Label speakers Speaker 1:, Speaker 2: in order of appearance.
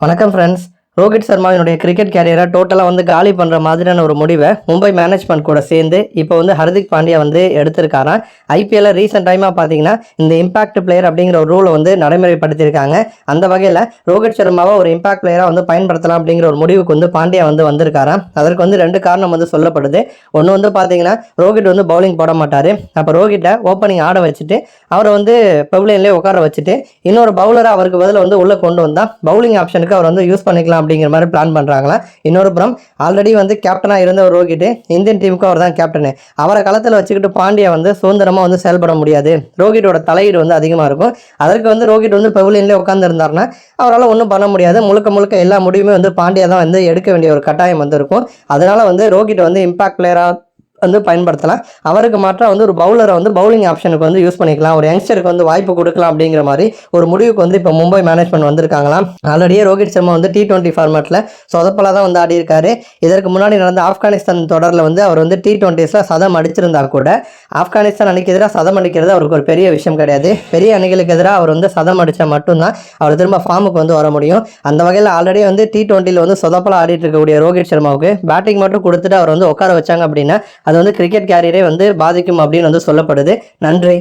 Speaker 1: வணக்கம் ஃப்ரெண்ட்ஸ் ரோஹித் சர்மாவினுடைய கிரிக்கெட் கேரியரை டோட்டலாக வந்து காலி பண்ணுற மாதிரியான ஒரு முடிவை மும்பை மேனேஜ்மெண்ட் கூட சேர்ந்து இப்போ வந்து ஹர்திக் பாண்டியா வந்து எடுத்திருக்காராம் ஐபிஎல்ல ரீசெண்ட் டைமாக பார்த்தீங்கன்னா இந்த இம்பாக்ட் பிளேயர் அப்படிங்கிற ஒரு ரூலை வந்து நடைமுறைப்படுத்தியிருக்காங்க. அந்த வகையில் ரோஹித் சர்மாவை ஒரு இம்பாக்ட் பிளேயராக வந்து பயன்படுத்தலாம் அப்படிங்கிற ஒரு முடிவுக்கு வந்து பாண்டியா வந்து வந்திருக்காராம் அதற்கு வந்து ரெண்டு காரணம் வந்து சொல்லப்படுது. ஒன்று வந்து பார்த்தீங்கன்னா ரோஹித் வந்து பவுலிங் போட மாட்டார். அப்போ ரோஹிட்டை ஓப்பனிங் ஆட வச்சுட்டு அவரை வந்து பவுலிங்லேயே உட்கார வச்சுட்டு இன்னொரு பவுலரை அவருக்கு பதில் வந்து உள்ளே கொண்டு வந்தால் பவுலிங் ஆப்ஷனுக்கு அவர் வந்து யூஸ் பண்ணிக்கலாம் அப்படிங்கிற மாதிரி பிளான் பண்ணுறாங்களா இன்னொரு புறம் ஆல்ரெடி வந்து கேப்டனாக இருந்த ஒரு ரோஹித் இந்தியன் டீமுக்கு அவர் தான் கேப்டனு அவரை களத்தில் வச்சுக்கிட்டு பாண்டியா வந்து சுதந்திரமாக வந்து செயல்பட முடியாது. ரோஹிட்டோட தலையீடு வந்து அதிகமாக இருக்கும். அதற்கு வந்து ரோஹித் வந்து பெவிலியன்லேயே உட்காந்துருந்தாருன்னா அவரால் ஒன்றும் பண்ண முடியாது. முழுக்க முழுக்க எல்லா முடிவுமே வந்து பாண்டியா தான் வந்து எடுக்க வேண்டிய ஒரு கட்டாயம் வந்து இருக்கும் அதனால் வந்து ரோஹித் வந்து இம்பாக்ட் பிளேயராக வந்து பயன்படுத்தலாம். அவருக்கு மாற்றம் வந்து ஒரு பவுலரை வந்து பவுலிங் ஆப்ஷனுக்கு வந்து யூஸ் பண்ணிக்கலாம். ஒரு யங்ஸ்டருக்கு வந்து வாய்ப்பு கொடுக்கலாம் அப்படிங்கிற மாதிரி ஒரு முடிவுக்கு வந்து இப்போ மும்பை மேனேஜ்மெண்ட் வந்திருக்காங்களாம். ஆல்ரெடியே ரோஹித் சர்மா வந்து டி டுவெண்ட்டி ஃபார்மேட்டில் சொதப்பலாக தான் வந்து ஆடி இருக்காரு இதற்கு முன்னாடி நடந்த ஆப்கானிஸ்தான் தொடரில் வந்து அவர் வந்து டி டுவெண்ட்டிஸில் சதம் அடிச்சிருந்தா கூட ஆப்கானிஸ்தான் அணிக்கு எதிராக சதம் அடிக்கிறது அவருக்கு ஒரு பெரிய விஷயம் கிடையாது. பெரிய அணிகளுக்கு எதிராக அவர் வந்து சதம் அடித்தா மட்டும்தான் அவர் திரும்ப ஃபார்முக்கு வந்து வர முடியும். அந்த வகையில் ஆல்ரெடி வந்து டி டுவெண்ட்டியில் வந்து சொதப்பலாக ஆடிட்டு இருக்கக்கூடிய ரோஹித் சர்மாவுக்கு பேட்டிங் மட்டும் கொடுத்துட்டு அவர் வந்து உட்கார வச்சாங்க அப்படின்னா அது வந்து கிரிக்கெட் கேரியரே வந்து பாதிக்கும் அப்படின்னு வந்து சொல்லப்படுது. நன்றி.